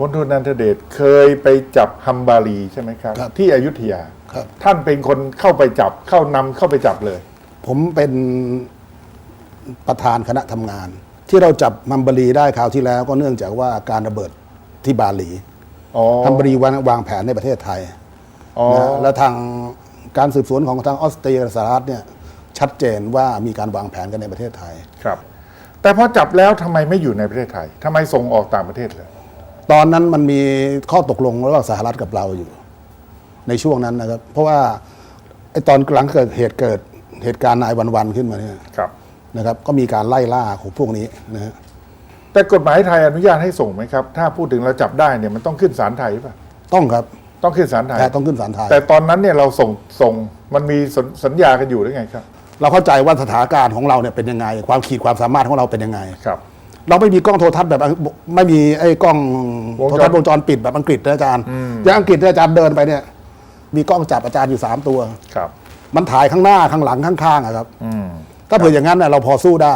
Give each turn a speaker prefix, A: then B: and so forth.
A: พลโทนันทเดชเคยไปจับฮัมบารีใช่ไหมครับ
B: ครับ
A: ที่อยุธยา
B: ครับ
A: ท่านเป็นคนเข้าไปจับเข้านำเข้าไปจับเลย
B: ผมเป็นประธานคณะทำงาน ที่เราจับมัมบรีได้คราวที่แล้วก็เนื่องจากว่าการระเบิดที่บาหลี
A: อ๋อ
B: มัมบรีวางวางแผนในประเทศไทย
A: อ๋อ
B: นะและทางการสืบสวนของทางออสเตรียสหรัฐเนี่ยชัดเจนว่ามีการวางแผนกันในประเทศไทย
A: ครับ แต่พอจับแล้วทำไมไม่อยู่ในประเทศไทยทำไมส่งออกต่างประเทศเลย
B: ตอนนั้นมันมีข้อตกลงระหว่างสหรัฐกับเราอยู่ ในช่วงนั้นนะครับ เพราะว่าไอ้ตอนหลังเกิดเหตุเกิดเหตุการณ์นายวันๆขึ้นมาเนี่ย
A: ครับ
B: นะครับ ก็มีการไล่ล่าของพวกนี้นะฮะ
A: แต่กฎหมายไทยอนุญาตให้ส่งไหมครับ ถ้าพูดถึงเราจับได้เนี่ยมันต้องขึ้นศาลไทยป่ะ
B: ต้องครับ
A: ต้องขึ้นศาลไทย
B: แต่ต้องขึ้นศาลไทย
A: แต่ตอนนั้นเนี่ยเราส่งส่งมันมีสนสัญญากันอยู่หรือไงครับ
B: เราเข้าใจว่าสถานการณ์ของเราเนี่ยเป็นยังไง ความขีดความสามารถของเราเป็นยังไง
A: ครับ
B: เราไม่มีกล้องโทรทัศน์แบบอังไม่มีไอ้กล้อง
A: วงจร
B: โทรทัศน์วงจรปิดแบบอังกฤษนะอาจารย์อย่างอังกฤษเนี่ยอาจารย์เดินไปเนี่ย มีกล้องจับอาจารย์อยู่สามตัว
A: ครับ
B: มันถ่ายข้างหน้าข้างหลังข้างๆอะครับ
A: อืม
B: ถ้าเผื่ออย่างนั้นน่ะเราพอสู้ได้